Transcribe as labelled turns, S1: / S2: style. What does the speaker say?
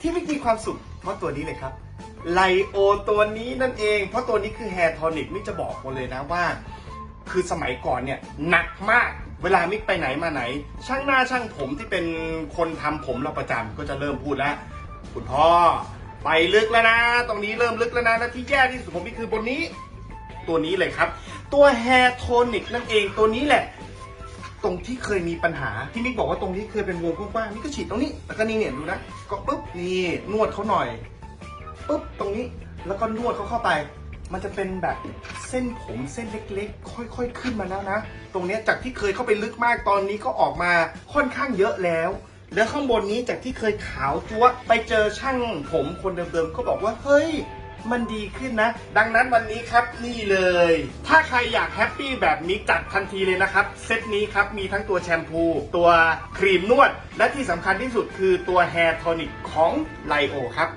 S1: ที่มิกมีความสุขเพราะตัวนี้เลยครับไลโอตัวนี้นั่นเอง เพราะตัวนี้คือแฮร์โทนิกไมิกจะบอกมดเลยนะว่า คือสมัยก่อนเนี่ยหนักมากเวลามิกไปไหนมาไหน ช่างหน้าช่างผมที่เป็นคนทำผมเราประจำก็จะเริ่มพูดแล้ว คุณพ่อไปลึกแล้วนะ ตรงนี้เริ่มลึกแล้วนะและที่แย่ที่สุดของมิกคือบนนี้ ตัวนี้เลยครับ ตัวแฮร์โทนิกนั่นเองตัวนี้แหละ ตรงที่เคยมีปัญหาที่มิกบอกว่าตรงที่เคยเป็นวงกว้างๆนี่ก็ฉีดตรงนี้แล้วก็นี่เนี่ยดูนะก็ปุ๊บนี่นวดเขาหน่อยปุ๊บตรงนี้แล้วก็นวดเขาเข้าไป มันจะเป็นแบบเส้นผมเส้นเล็กๆ ค่อยๆขึ้นมาแล้วนะ ตรงนี้จากที่เคยเข้าไปลึกมากตอนนี้ก็ออกมาค่อนข้างเยอะแล้ว แล้วข้างบนนี้จากที่เคยขาวจั๊วไปเจอช่างผมคนเดิมๆก็บอกว่าเฮ้ย มันดีขึ้นนะ ดังนั้นวันนี้ครับนี่เลย ถ้าใครอยากแฮปปี้แบบนี้จัดทันทีเลยนะครับ เซตนี้ครับมีทั้งตัวแชมพู ตัวครีมนวด และที่สำคัญที่สุดคือตัวแฮร์โทนิกของไลโอครับ